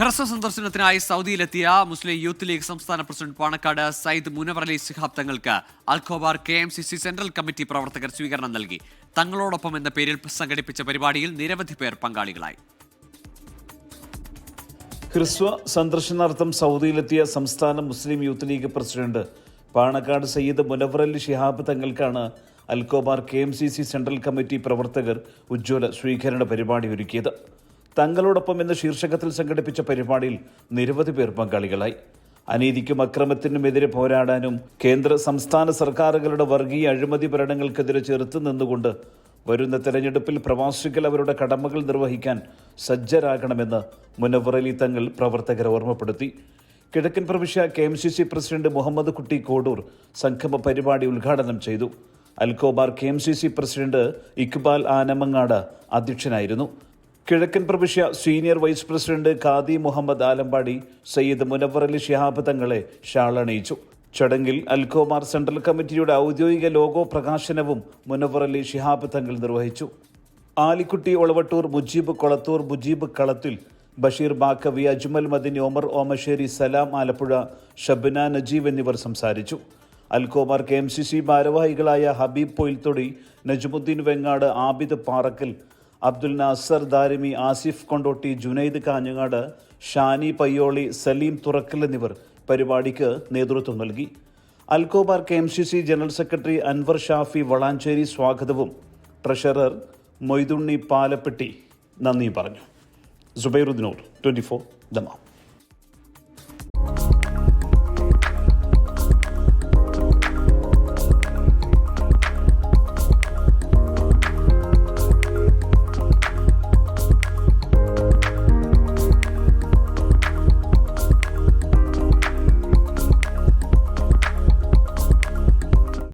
ഹ്രസ്വ സന്ദർശനത്തിനായി സൗദിയിലെത്തിയ മുസ്ലിം യൂത്ത് ലീഗ് സംസ്ഥാന പ്രസിഡന്റ് പാണക്കാട് സയ്യിദ് മുനവർ അലി ശിഹാബ് തങ്ങൾക്ക് Al Khobar K M C C central committee പ്രവർത്തകർ സ്വീകരണം നൽകി. തങ്ങളോടൊപ്പം എന്ന പേരിൽ സംഘടിപ്പിച്ച പരിപാടിയിൽ നിരവധി പേർ പങ്കാളികളായി. ഹ്രസ്വ സന്ദർശനാർത്ഥം സൗദിയിലെത്തിയ സംസ്ഥാന മുസ്ലിം youth league president Panakkad Sayyid Munavar Ali Shihab തങ്ങൾക്കാണ് Al Khobar K M C C central committee പ്രവർത്തകർ ഉജ്ജ്വല സ്വീകരണ പരിപാടി ഒരുക്കിയത്. തങ്ങളോടൊപ്പം എന്ന ശീർഷകത്തിൽ സംഘടിപ്പിച്ച പരിപാടിയിൽ നിരവധി പേർ പങ്കാളികളായി. അനീതിക്കും അക്രമത്തിനുമെതിരെ പോരാടാനും കേന്ദ്ര സംസ്ഥാന സർക്കാരുകളുടെ വർഗീയ അഴിമതി ഭരണങ്ങൾക്കെതിരെ ചെറുത്തു നിന്നുകൊണ്ട് വരുന്ന തെരഞ്ഞെടുപ്പിൽ പ്രവാസികൾ അവരുടെ കടമകൾ നിർവഹിക്കാൻ സജ്ജരാകണമെന്ന് മുനവർ അലി തങ്ങൾ പ്രവർത്തകരെ ഓർമ്മപ്പെടുത്തി. കിഴക്കൻ പ്രവിശ്യ K M C C president Muhammad Kutty Kodur സംഗമ പരിപാടി ഉദ്ഘാടനം ചെയ്തു. Al Khobar K M C C president Iqbal Anamangad അധ്യക്ഷനായിരുന്നു. കിഴക്കൻ പ്രവിശ്യ senior vice president Qadi Muhammad Alampady Sayyid Munavar Ali Shihab തങ്ങളെ ഷാളണിയിച്ചു ചടങ്ങിൽ അൽകോമാർ സെൻട്രൽ കമ്മിറ്റിയുടെ ഔദ്യോഗിക ലോഗോ പ്രകാശനവും മുനവർ അലി ഷിഹാബ് തങ്ങൾ നിർവഹിച്ചു. ആലിക്കുട്ടി ഒളവട്ടൂർ മുജീബ് കൊളത്തൂർ മുജീബ് കളത്തിൽ ബഷീർ ബാക്കവി അജ്മൽ മദിനി ഒമർ ഓമശ്ശേരി സലാം ആലപ്പുഴ ഷബ്ന നജീബ് എന്നിവർ സംസാരിച്ചു. Al Khobar K M C C ഭാരവാഹികളായ ഹബീബ് പൊയിൽത്തൊടി നജ്മുദ്ദീൻ വെങ്ങാട് ആബിദ് പാറക്കൽ അബ്ദുൽ നാസർ ദാരിമി ആസിഫ് കൊണ്ടോട്ടി ജുനൈദ് കാഞ്ഞങ്ങാട് ഷാനി പയ്യോളി സലീം തുറക്കൽ എന്നിവർ പരിപാടിക്ക് നേതൃത്വം നൽകി. Al Khobar K M C C general secretary Anwar Shafi Valanchery സ്വാഗതവും. ട്രഷറർ മൊയ്തുണ്ണി പാലപ്പെട്ടി നന്ദിയും പറഞ്ഞു. സുബൈറുദ്ദീനൂർ ട്വന്റി ഫോർ ദമാം.